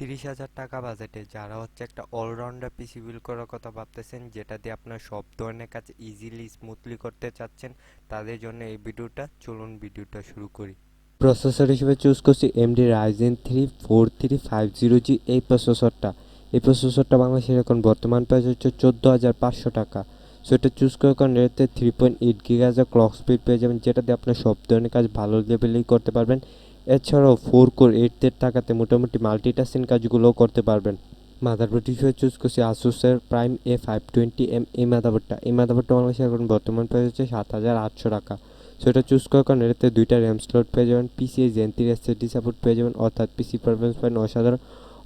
তিরিশ হাজার টাকা বাজেটে, যারা হচ্ছে একটা অলরাউন্ডার পিসি বিল্ড করার কথা ভাবতেছেন, যেটা দিয়ে আপনার সব ধরনের কাজ ইজিলি স্মুথলি করতে চাচ্ছেন, তাদের জন্য এই ভিডিওটা, চলুন ভিডিওটা শুরু করি। প্রসেসর হিসেবে চুজ করছি AMD Ryzen three four three five zero G এই প্রসেসরটা এই প্রসেসরটা বাংলাদেশের এখন বর্তমান প্রাইস হচ্ছে চোদ্দ হাজার পাঁচশো টাকা। সো এটা চুজ করার কারণ এতে থ্রি পয়েন্ট এইট গিগাজের ক্লক স্পিড পেয়ে যাবেন, যেটা দিয়ে আপনার সব ধরনের কাজ ভালো লেভেলেই করতে পারবেন। এছাড়াও ফোর কোর এইটের টাকাতে মোটামুটি মাল্টিটাস্কিং কাজগুলোও করতে পারবেন। মাদারবোর্ড হিসেবে চুজ করছি আসুসের prime A five twenty M এই মাদারবোর্ডটা। এই মাদারবোর্ডটা বাংলাদেশে এখন বর্তমান প্রাইস হচ্ছে সাত হাজার আটশো টাকা। সো এটা চুজ করার কারণে এটাতে দুইটা র্যাম স্লট পেয়ে যাবেন পিসি জেন্তির এসএসডি সাপোর্ট পেয়ে যাবেন, অর্থাৎ পিসি পারফরমেন্স পাবেন অসাধারণ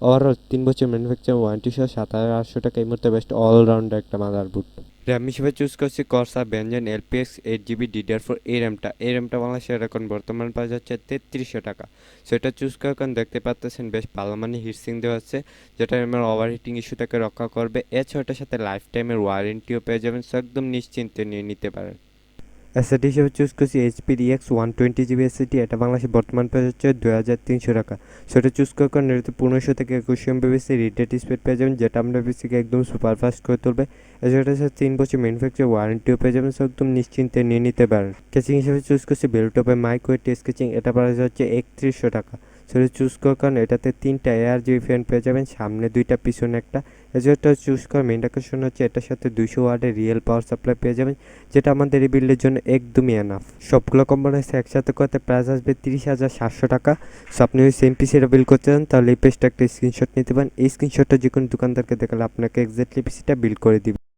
ওভারঅল তিন বছর ম্যানুফ্যাকচার ওয়ারেন্টি সহ সাত হাজার আটশো টাকা। এই মুহূর্তে বেস্ট অলরাউন্ডার একটা মাদারবোর্ড। র্যাম হিসেবে চুজ করছি Corsair Vengeance LPX eight GB DDR four এই র্যামটা এই র্যামটা বাংলাদেশের এখন বর্তমান প্রাইস হচ্ছে তেত্রিশশো টাকা। সেটা চুজ করে এখন দেখতে পাচ্ছেন বেশ ভালো মানে হিটসিং দেওয়া হচ্ছে যেটা আমার ওভার হিটিং ইস্যু থেকে রক্ষা করবে। এছাড়া এটার সাথে লাইফ টাইমের ওয়ারেন্টিও পেয়ে যাবেন। সো একদম নিশ্চিন্তে নিয়ে নিতে পারেন। এসএসডি হিসেবে চুজ করছি HP DX one twenty GB SAT এটা বাংলাদেশে বর্তমান প্রাইস হচ্ছে দু হাজার তিনশো টাকা। সেটা চুজ করার কারণে পনেরোশো থেকে একুশশো এমবিবিসি রিডেট স্পিড পেয়ে যাবেন, যেটা আপনার পিসিকে একদম সুপার ফাস্ট করে তুলবে। এছাড়া সাথে তিন বছর ম্যানুফ্যাকচার ওয়ারেন্টিও পেয়ে যাবেন একদম নিশ্চিন্তে নিয়ে নিতে পারেন। কেচিং হিসেবে চুজ করছি বেলটপে মাইক্রোয়েট কেচিং এটা প্রাইস হচ্ছে একত্রিশশো টাকা। সেটা চুজ করার কারণে এটাতে তিনটা এয়ার জি ফ্যান পেয়ে যাবেন, সামনে দুইটা, পিছনে একটা। এছাড়া চুজ করার মেন আকর্ষণ হচ্ছে এটার সাথে দুইশো ওয়ার্ডের রিয়েল পাওয়ার সাপ্লাই পেয়ে যাবেন, যেটা আমাদের এই বিল্ডের জন্য একদমই এনাফ সবগুলো কোম্পানিস একসাথে করতে প্রাইস আসবে তিরিশ হাজার সাতশো টাকা। সো আপনি ওই সেম পিসিটা বিল করতে চান, তাহলে এই পেজটা একটা স্ক্রিনশট নিতে পারেন। এই স্ক্রিনশটটা যে কোনো দোকানদারকে দেখালে আপনাকে এক্স্যাক্টলি পিসিটা বিল করে দিবে।